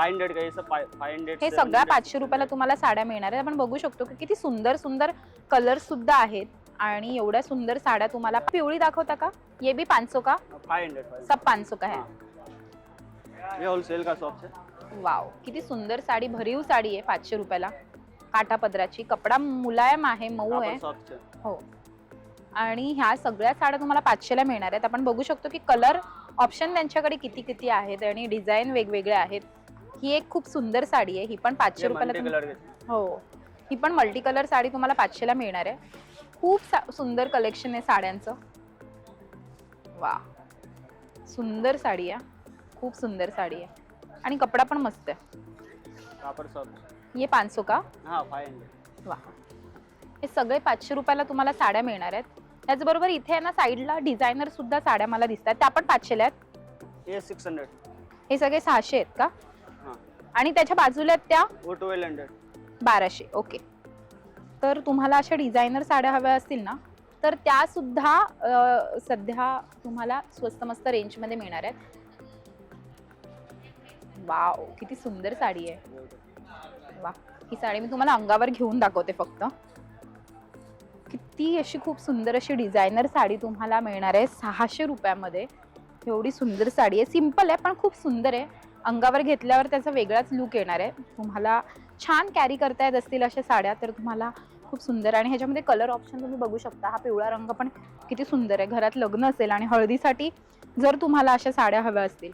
Hundred hundred हे सगळ्या पाचशे रुपयाला तुम्हाला साड्या मिळणार आहेत. आपण बघू शकतो की किती सुंदर सुंदर कलर सुद्धा आहेत. आणि एवढ्या सुंदर साड्या तुम्हाला पिवळी दाखवता का? ये भी पाचशो का? फाइव हंड्रेड सब पाचशो का है? ये होलसेल का शॉप है वाव किती सुंदर साडी भरीव साडी आहे पाचशे रुपयाला. काटा पदराची कपडा मुलायम आहे मऊ आहे. हो. आणि ह्या सगळ्या साड्या तुम्हाला पाचशेला मिळणार आहेत. आपण बघू शकतो की कलर ऑप्शन त्यांच्याकडे किती किती आहेत आणि डिझाईन वेगवेगळे आहेत. ही एक खूप सुंदर साडी आहे. ही पण पाचशे रुपयाला के हो. ही पण मल्टी कलर साडी तुम्हाला पाचशेला मिळणार आहे. खूप सा- सुंदर कलेक्शन आहे साड्यांचं. वा सुंदर साडी आहे. खूप सुंदर साडी आहे. आणि कपडा पण मस्त आहे. ये का? हाँ फाइव हंड्रेड वा हे सगळे पाचशे रुपयाला तुम्हाला साड्या मिळणार आहेत. त्याचबरोबर इथे ना साईडला डिझायनर सुद्धा साड्या मला दिसतात. त्या पण पाचशेला आहेत. ये सिक्स हंड्रेड हे सगळे सहाशे आहेत का? आणि त्याच्या बाजूला आहेत त्या वो ट्वेल्व हंड्रेड बाराशे. ओके. तर तुम्हाला अशा डिझायनर साड्या हव्या असतील ना तर त्या सुद्धा अं, सध्या तुम्हाला स्वस्त मस्त रेंजमध्ये मिळणार आहेत. वाव किती सुंदर साडी आहे. वा ही साडी मी तुम्हाला अंगावर घेऊन दाखवते फक्त. किती अशी खूप सुंदर अशी डिझायनर साडी तुम्हाला मिळणार आहे. सहाशे रुपयामध्ये. एवढी सुंदर साडी आहे. सिंपल आहे पण खूप सुंदर आहे. अंगावर घेतल्यावर त्याचा वेगळाच लुक येणार आहे. तुम्हाला छान कॅरी करता येत असतील अशा साड्या तर तुम्हाला खूप सुंदर आणि ह्याच्यामध्ये कलर ऑप्शन तुम्ही बघू शकता. हा पिवळा रंग पण किती सुंदर आहे. घरात लग्न असेल आणि हळदीसाठी जर तुम्हाला अशा साड्या हव्या असतील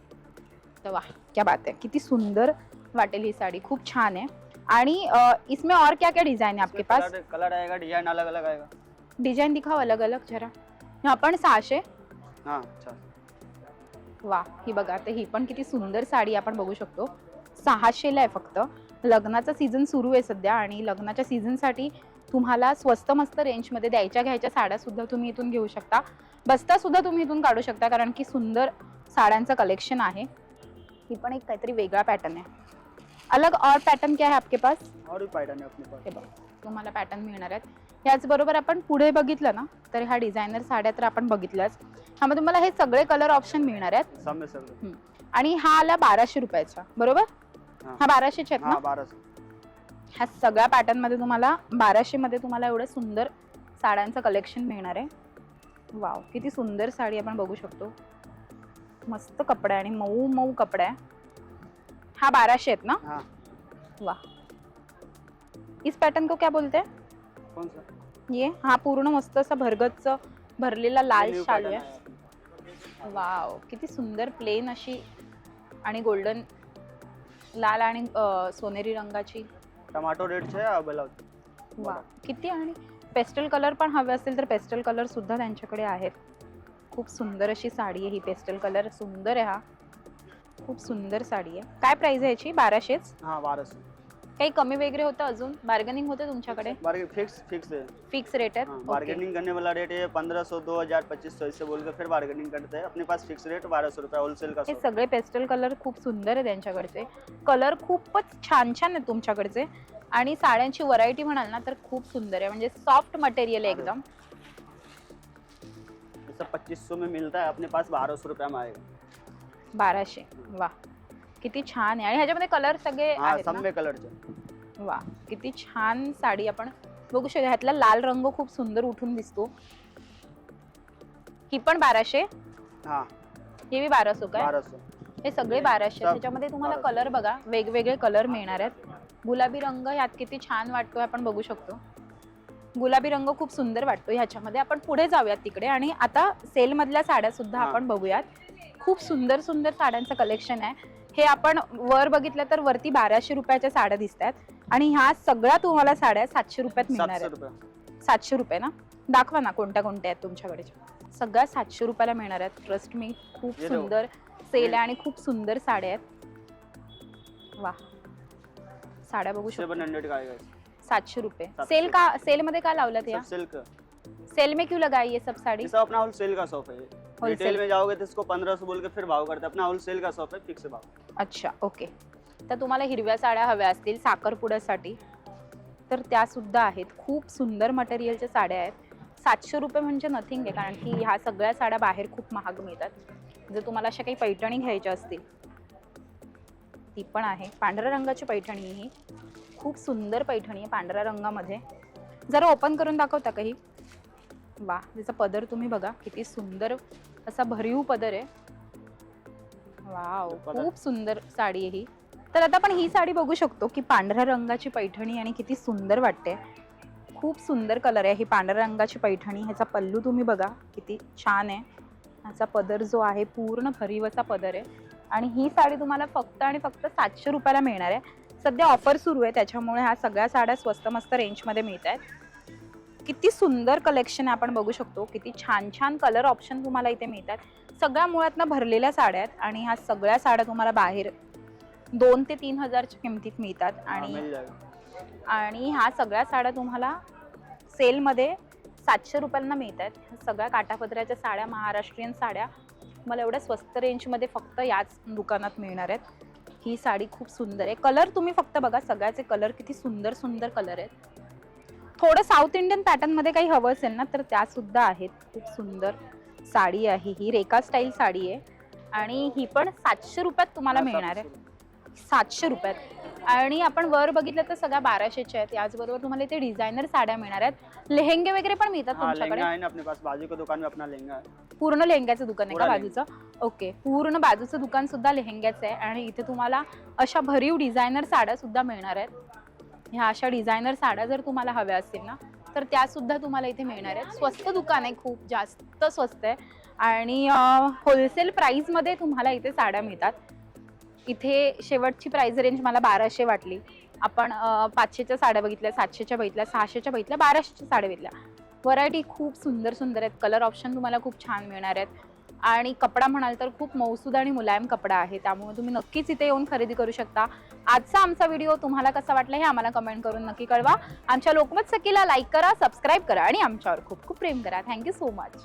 तर वा क्या बात आहे. किती सुंदर वाटेल ही साडी. खूप छान आहे. आणि इसमें और क्या क्या डिजाइन है आपके पास? कलर आएगा डिजाइन अलग अलग आएगा. डिजाइन दिखाओ अलग अलग जरा. ह्या पण सहाशे हाँ अच्छा. वा ही बघा तर ही पण किती सुंदर साडी आपण बघू शकतो. सहाशेला आहे फक्त. लग्नाचा सीझन सुरू आहे सध्या आणि लग्नाच्या सीझनसाठी तुम्हाला स्वस्त मस्त रेंजमध्ये द्यायच्या घ्यायच्या साड्या सुद्धा तुम्ही इथून घेऊ शकता. बस्ता सुद्धा तुम्ही इथून काढू शकता कारण की सुंदर साड्यांचं कलेक्शन आहे. ही पण एक काहीतरी वेगळा पॅटर्न आहे. अलग और पॅटर्न क्या है आपके पास? और भी पैटर्न है अपने पास. बघा तुम्हाला पॅटर्न मिळणार आहेत. याचबरोबर आपण पुढे बघितलं ना तर ह्या डिझायनर साड्या तर आपण बघितल्याच. ह्यामध्ये तुम्हाला हे सगळे कलर ऑप्शन मिळणार आहेत. आणि हा आला बाराशे रुपयाचा बरोबर? हा. बाराशेचे आहेत हाँ ना ह्या सगळ्या पॅटर्नमध्ये तुम्हाला बाराशे मध्ये तुम्हाला एवढं सुंदर साड्यांचं कलेक्शन मिळणार आहे. वाव किती सुंदर साडी आपण बघू शकतो. मस्त कपडा आहे आणि मऊ मऊ कपडा आहे. हा बाराशे आहेत ना? वा इस पैटर्न को क्या बोलते हैं? कौन सा? ये. हा पूर्ण मस्त असा भरगतच भरलेला लाल शालू आहे। वाव किती सुंदर प्लेन अशी आणि गोल्डन लाल आणि सोनेरी रंगाची. टमाटो ब्लाउज वा किती आणि पेस्टल कलर पण हवे असतील तर पेस्टल कलर सुद्धा त्यांच्याकडे आहेत. खूप सुंदर अशी साडी आहे ही पेस्टल कलर सुंदर आहे हा. खूप सुंदर साडी आहे. काय प्राइस आहे याची? बाराशेच? हाँ बारह सौ काही कमी वगैरे होतं अजून? बार्गेनिंग होते तुमच्याकडे? बार्गेन फिक्स फिक्स है फिक्स रेट हाँ, ओके. बार्गेनिंग करने वाला रेट है पंद्रह सौ दो हजार पच्चीस सौ इससे बोल के फिर बार्गेनिंग करते हैं. अपने पास फिक्स रेट बारह सौ रुपया होलसेल का हे सगळे पेस्टल कलर खूप सुंदर आहे त्यांच्याकडचे कलर खूपच छान छान आहेत तुमच्याकडचे. आणि साड्यांची व्हरायटी म्हणाल ना तर खूप सुंदर आहे. म्हणजे सॉफ्ट मटेरियल आहे एकदम. ये सब पच्चीस सौ में मिलता है अपने पास बारह सौ रुपया में आएगा. बाराशे. वा किती छान आहे. आणि ह्याच्यामध्ये कलर सगळे हाँ आहेत सब ना? में कलरचे वा किती छान साडी आपण बघू शकतो. ह्यातला लाल रंग खूप सुंदर उठून दिसतो. ही पण बाराशे? हाँ. हे बी बाराशे काय? हे सगळे बाराशे. सब त्याच्यामध्ये तुम्हाला 1200. कलर बघा. वेगवेगळे कलर मिळणार आहेत. गुलाबी रंग ह्यात किती छान वाटतोय आपण बघू शकतो. गुलाबी रंग खूप सुंदर वाटतो ह्याच्यामध्ये. आपण पुढे जाऊयात तिकडे. आणि आता सेल मधल्या साड्या सुद्धा हा. आपण बघूयात. खूप सुंदर सुंदर साड्यांचं कलेक्शन आहे. हे आपण वर बघितलं तर वरती बाराशे रुपयाच्या साड्या दिसतात आणि ह्या सगळ्या तुम्हाला साड्या सातशे रुपयात मिळणार आहेत. सातशे रुपये. ना? दाखवा ना कोणत्या कोणत्या आहेत तुमच्याकडे. सगळ्या सातशे रुपयाला मिळणार आहेत. ट्रस्ट मी खूप. सुंदर सेल आहे आणि खूप सुंदर साड्या आहेत. वा. साड्या बघू शकतो. सातशे रुपये. सेल का सेल मध्ये का लावलं या? सेल में क्यों लगाई ये सब साड़ी? सब अपना होलसेल का शॉप है. रिटेल में जाओगे तो इसको पंद्रह सौ बोल के फिर भाव करते अपना होलसेल का शॉप है फिक्स भाव। अच्छा ओके तर तुम्हाला हिरव्या साड्या हव्या असतील साखरपुड्यासाठी तर त्या सुद्धा आहेत. खूप सुंदर मटेरियलच्या साड्या आहेत. सातशे रुपये म्हणजे नथिंग आहे कारण की ह्या सगळ्या साड्या बाहेर खूप महाग मिळतात. जर तुम्हाला अशा काही पैठणी घ्यायच्या असतील ती पण आहे. पांढऱ्या रंगाची पैठणी ही. खूप सुंदर पैठणी आहे पांढऱ्या रंगामध्ये. जरा ओपन करून दाखवता का ही? वा त्याचा पदर तुम्ही बघा किती सुंदर असा भरीव पदर आहे. वाव. खूप सुंदर साडी आहे ही. तर आता आपण ही साडी बघू शकतो की पांढऱ्या रंगाची पैठणी आणि किती सुंदर वाटते. खूप सुंदर कलर आहे ही पांढऱ्या रंगाची पैठणी. ह्याचा पल्लू तुम्ही बघा किती छान आहे. ह्याचा पदर जो आहे पूर्ण भरीव असा पदर आहे. आणि ही साडी तुम्हाला फक्त आणि फक्त सातशे रुपयाला मिळणार आहे. सध्या ऑफर सुरू आहे त्याच्यामुळे ह्या सगळ्या साड्या स्वस्त मस्त रेंजमध्ये मिळत आहेत किती सुंदर कलेक्शन आपण बघू शकतो किती छान छान कलर ऑप्शन तुम्हाला इथे मिळतात. सगळ्या मुळातनं भरलेल्या साड्या आहेत आणि ह्या सगळ्या साड्या तुम्हाला बाहेर दोन ते तीन हजारच्या किमतीत मिळतात. आणि आणि ह्या सगळ्या साड्या तुम्हाला सेलमध्ये सातशे रुपयांना मिळत आहेत सगळ्या काटापदराच्या साड्या महाराष्ट्रीयन साड्या मला एवढ्या स्वस्त रेंजमध्ये फक्त याच दुकानात मिळणार आहेत. ही साडी खूप सुंदर आहे. कलर तुम्ही फक्त बघा सगळ्याचे कलर किती सुंदर सुंदर कलर आहेत. थोडं साऊथ इंडियन पॅटर्नमध्ये काही हवं असेल ना तर त्या सुद्धा आहेत. खूप सुंदर साडी आहे ही. रेखा स्टाईल साडी आहे. आणि ही पण सातशे रुपयात तुम्हाला मिळणार आहे. सातशे रुपयात. आणि आपण वर बघितलं तर सगळ्या बाराशेच्या आहेत. याचबरोबर तुम्हाला इथे डिझायनर साड्या मिळणार आहेत. लेहेंगे वगैरे पण मिळतात तुमच्याकडे? पूर्ण लेहंग्याचं दुकान आहे का बाजूचं? ओके. पूर्ण बाजूचं दुकान सुद्धा लेहंग्याचं आहे. आणि इथे तुम्हाला अशा भरीव डिझायनर साड्या सुद्धा मिळणार आहेत. ह्या अशा डिझायनर साड्या जर तुम्हाला हव्या असतील ना तर त्या सुद्धा तुम्हाला इथे मिळणार आहेत. स्वस्त दुकान आहे खूप जास्त स्वस्त आहे. आणि होलसेल प्राईजमध्ये तुम्हाला इथे साड्या मिळतात. इथे शेवटची प्राईज रेंज मला बाराशे वाटली. आपण पाचशेच्या साड्या बघितल्या सातशेच्या बघितल्या सहाशेच्या बघितल्या बाराशेच्या साड्या बघितल्या. व्हरायटी खूप सुंदर सुंदर आहेत. कलर ऑप्शन तुम्हाला खूप छान मिळणार आहेत. आणि कपडा म्हणाल तर खूप मौसूद आणि मुलायम कपडा आहे. त्यामुळे तुम्ही नक्कीच इथे येऊन खरेदी करू शकता. आजचा आमचा व्हिडिओ तुम्हाला कसा वाटला हे आम्हाला कमेंट करून नक्की कळवा. आमच्या लोकमत सखीला लाईक करा सबस्क्राईब करा आणि आमच्यावर खूप खूप प्रेम करा. Thank you so much